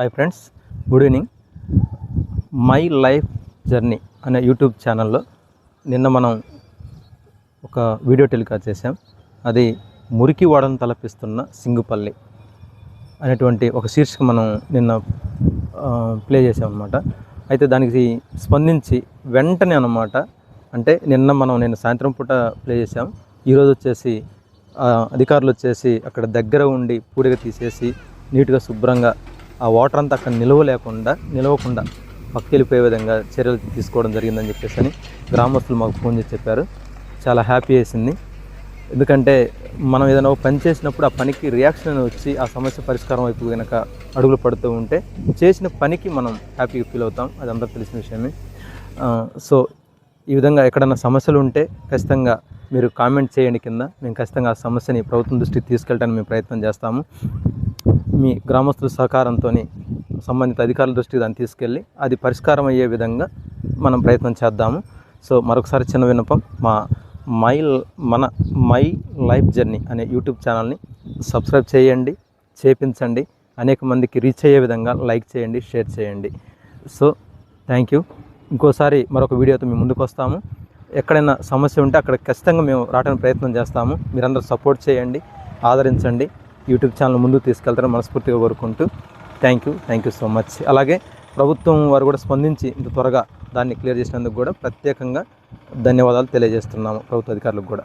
Hi friends good evening my life journey అనే YouTube ఛానల్లో నిన్న మనం ఒక వీడియో టెలికాస్ట్ చేశాం. అది మురికి వాడను తలపిస్తున్న సింగుపల్లి అనేటువంటి ఒక శీర్షిక మనం నిన్న ప్లే చేసాం అనమాట అయితే దానికి స్పందించి వెంటనే అనమాట అంటే నిన్న మనం నిన్న సాయంత్రం పూట ప్లే చేసాం ఈరోజు వచ్చేసి అధికారులు వచ్చేసి అక్కడ దగ్గర ఉండి పూడిగా తీసేసి నీట్గా శుభ్రంగా ఆ వాటర్ అంతా అక్కడ నిలవ లేకుండా నిలవకుండా పక్కకి వెళ్ళిపోయే విధంగా చర్యలు తీసుకోవడం జరిగిందని చెప్పేసి అని గ్రామస్తులు మాకు ఫోన్ చేసి చెప్పారు. చాలా హ్యాపీ వేసింది. ఎందుకంటే మనం ఏదైనా పని చేసినప్పుడు ఆ పనికి రియాక్షన్ వచ్చి ఆ సమస్య పరిష్కారం వైపు కనుక అడుగులు పడుతూ ఉంటే చేసిన పనికి మనం హ్యాపీగా ఫీల్ అవుతాం. అది అందరూ తెలిసిన విషయమే. సో ఈ విధంగా ఎక్కడన్నా సమస్యలు ఉంటే ఖచ్చితంగా మీరు కామెంట్ చేయండి కింద. మేము ఖచ్చితంగా ఆ సమస్యని ప్రభుత్వం దృష్టికి తీసుకెళ్ళడానికి మేము ప్రయత్నం చేస్తాము. మీ గ్రామస్తుల సహకారంతో సంబంధిత అధికారుల దృష్టికి దాన్ని తీసుకెళ్ళి అది పరిష్కారం అయ్యే విధంగా మనం ప్రయత్నం చేద్దాము. సో మరొకసారి చిన్న విన్నపం. మా మై మన మై లైఫ్ జర్నీ అనే యూట్యూబ్ ఛానల్ని సబ్స్క్రైబ్ చేయండి చేపించండి. అనేక మందికి రీచ్ అయ్యే విధంగా లైక్ చేయండి షేర్ చేయండి. So thank you. ఇంకోసారి మరొక వీడియోతో మేము ముందుకు వస్తాము. ఎక్కడైనా సమస్య ఉంటే అక్కడ ఖచ్చితంగా మేము రావడానికి ప్రయత్నం చేస్తాము. మీరందరూ సపోర్ట్ చేయండి ఆదరించండి. యూట్యూబ్ ఛానల్ ముందుకు తీసుకెళ్తారని మనస్ఫూర్తిగా కోరుకుంటూ thank you thank you so much అలాగే ప్రభుత్వం వారు కూడా స్పందించి ఇంత త్వరగా దాన్ని క్లియర్ చేసినందుకు కూడా ప్రత్యేకంగా ధన్యవాదాలు తెలియజేస్తున్నాము ప్రభుత్వ అధికారులకు కూడా.